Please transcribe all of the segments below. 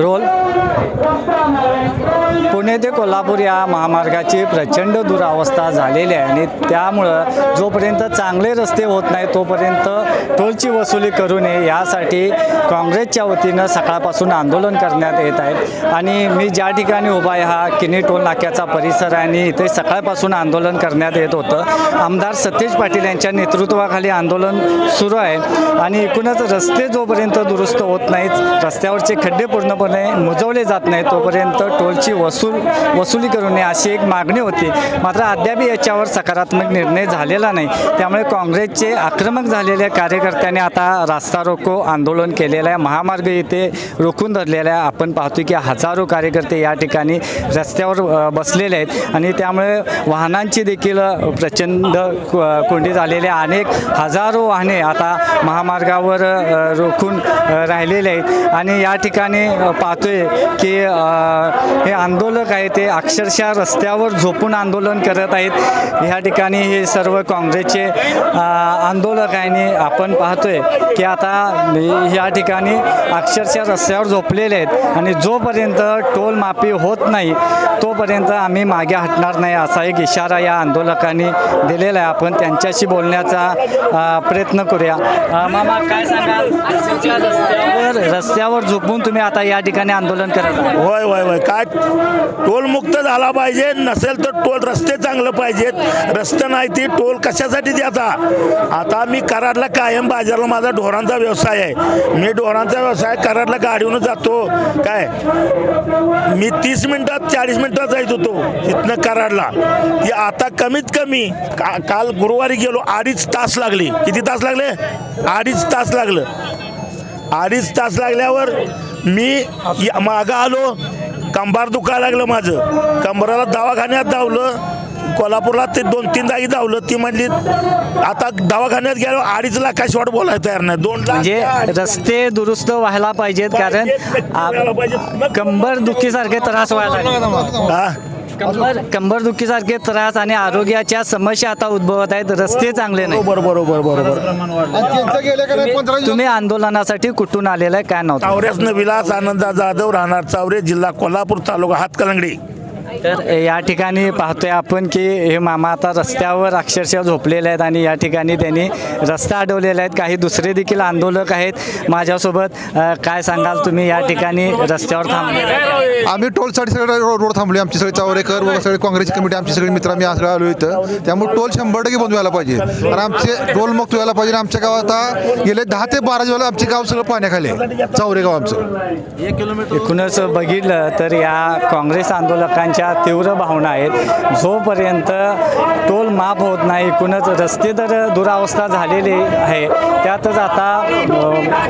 Role Pune ते कोल्हापूर या महामार्गाची प्रचंड दुरावस्था झालेली आहे आणि त्यामुळं जोपर्यंत चांगले रस्ते होत नाही तोपर्यंत टोलची वसुली करू नये यासाठी काँग्रेसच्या वतीनं सकाळपासून आंदोलन करण्यात येत आहे. आणि मी ज्या ठिकाणी उभा आहे हा किनी टोल नाक्याचा परिसर आहे आणि इथे सकाळपासून आंदोलन करण्यात येत होतं. आमदार सतीश पाटील यांच्या नेतृत्वाखाली आंदोलन सुरू आहे आणि एकूणच रस्ते जोपर्यंत दुरुस्त होत नाहीत रस्त्यावरचे खड्डे पूर्णपणे मुजवले जात नाही तोपर्यंत टोलची वसूल वसुली करू नये अशी एक मागणी होती. मात्र अद्याप याच्यावर सकारात्मक निर्णय झालेला नाही. त्यामुळे काँग्रेसचे आक्रमक झालेल्या कार्यकर्त्यांनी आता रास्ता रोको आंदोलन केलेलं आहे. महामार्ग येथे रोखून धरलेला आहे. आपण पाहतो की हजारो कार्यकर्ते या ठिकाणी रस्त्यावर बसलेले आहेत. आणि त्यामुळे वाहनांची देखील प्रचंड कोंडी झालेली आहे. अनेक हजारो वाहने आता महामार्गावर रोखून राहिलेले आहेत. आणि या ठिकाणी पाहतोय की हे आंदोलक आंदोलक आहे ते अक्षरशः रस्त्यावर झोपून आंदोलन करत आहेत. ह्या ठिकाणी हे सर्व काँग्रेसचे आंदोलक आहे आणि आपण पाहतोय की आता ह्या ठिकाणी अक्षरशः रस्त्यावर झोपलेले आहेत आणि जोपर्यंत टोल माफी होत नाही तोपर्यंत आम्ही मागे हटणार नाही असा एक इशारा या आंदोलकांनी दिलेला आहे. आपण त्यांच्याशी बोलण्याचा प्रयत्न करूया. मामा काय सांगाल? रस्त्यावर रस्त्यावर झोपून तुम्ही आता या ठिकाणी आंदोलन करत होय होय होय. काय? टोलमुक्त झाला पाहिजे नसेल तर टोल रस्ते चांगलं पाहिजेत. रस्ते नाही ती टोल कशासाठी द्यायचा आता मी कराडला कायम बाजारला माझा ढोरांचा व्यवसाय आहे. मी ढोरांचा व्यवसाय कराडला गाडीवरून जातो. काय? मी तीस मिनिटात चाळीस मिनिटात जायत होतो इथनं कराडला. ती आता कमीत कमी का काल गुरुवारी गेलो अडीच तास लागले. किती तास लागले? अडीच तास लागलं. अडीच तास लागल्यावर मी या- मागं आलो. कंबार दुखायला लागलं माझं कंबराला दवाखान्यात धावलं कोल्हापूरला ते दोन तीन जागी धावलं ती म्हणली आता दवाखान्यात गेलो अडीच लाखाशिवाय बोलायला तयार नाही दोन लाख म्हणजे रस्ते दुरुस्त व्हायला पाहिजेत कारण व्हायला पाहिजेत. आ- कंबर दुखीसारखे त्रास व्हायला लागले. हा? कंबर कंबर दुखीसारखे त्रास आणि आरोग्याच्या समस्या आता उद्भवत आहेत. रस्ते चांगले नाही. बरोबर बरोबर तुम्ही आंदोलनासाठी कुठून आलेला आहे? काय नव्हतं चावऱ्यासनं विलास आनंदा जाधव राहणार चावरे जिल्हा कोल्हापूर तालुका हातकलंगडी. तर या ठिकाणी पाहतोय आपण की हे मामा आता रस्त्यावर अक्षरशः झोपलेले आहेत आणि या ठिकाणी त्यांनी रस्ता अडवलेले आहेत. काही दुसरे देखील आंदोलक आहेत माझ्यासोबत. काय सांगाल तुम्ही या ठिकाणी रस्त्यावर थांबले आम्ही टोलसाठी सगळे रोड थांबले आमची सगळे चावरेकर व सगळे काँग्रेसची कमिटी आमची सगळी मित्र आम्ही सगळे आलो इथं. त्यामुळे टोल शंभर टक्के बंद व्हायला पाहिजे. आणि आमचे टोल मुक्त व्हायला पाहिजे. आमच्या गावात आता गेले दहा ते बारा दिवस आमचे गाव सगळं पाण्याखाली. चावरे गाव आमचं. एकूणच बघितलं तर या काँग्रेस आंदोलकांच्या तीव्र भावना आहेत. जोपर्यंत टोल माफ होत नाही एकूणच रस्ते तर दुरावस्था झालेली आहे. त्यातच आता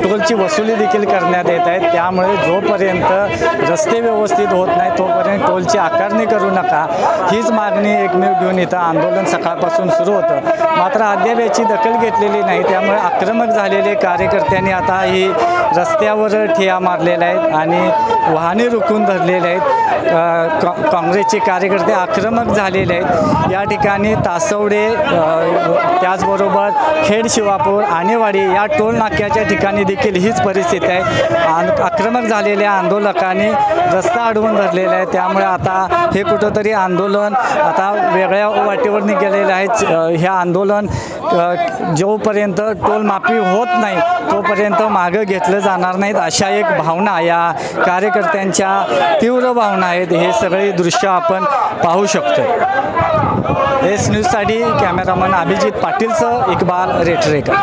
टोलची वसुली देखील करण्यात येत आहे त्यामुळे जोपर्यंत रस्ते व्यवस्थित होत नाही तोपर्यंत टोलची आकारणी करू नका. हीच मागणी एकमेव घेऊन इथं आंदोलन सकाळपासून सुरू होतं. मात्र अद्याप याची दखल घेतलेली नाही. त्यामुळे आक्रमक झालेले कार्यकर्त्यांनी आता ही रस्त्यावर ठिया मारलेल्या आहेत आणि वाहने रोखून धरलेले आहेत. कॉ- काँग्रेसचे कार्यकर्ते आक्रमक झालेले आहेत. या ठिकाणी तासवडे त्याचबरोबर खेड शिवापूर आणेवाडी या टोल नाक्याच्या ठिकाणी देखील हीच परिस्थिती आहे. आन- आक्रमक झालेल्या आंदोलकांनी रस्ता अडवून धरलेला आहे. त्यामुळे आता हे कुठंतरी आंदोलन आता वेगळ्या वाटेवरनी गेलेलं आहे. ह्या हे आंदोलन जोपर्यंत टोल माफी होत नाही तोपर्यंत मागं घेतलं जाणार नाहीत अशा एक भावना या कार्यकर्त्यांच्या तीव्र भावना आहेत. हे सगळे दृश्य आपण पाहू शकतो. एस न्यूजसाठी कॅमेरामन अभिजित पाटीलचं इकबाल रेटरेकर.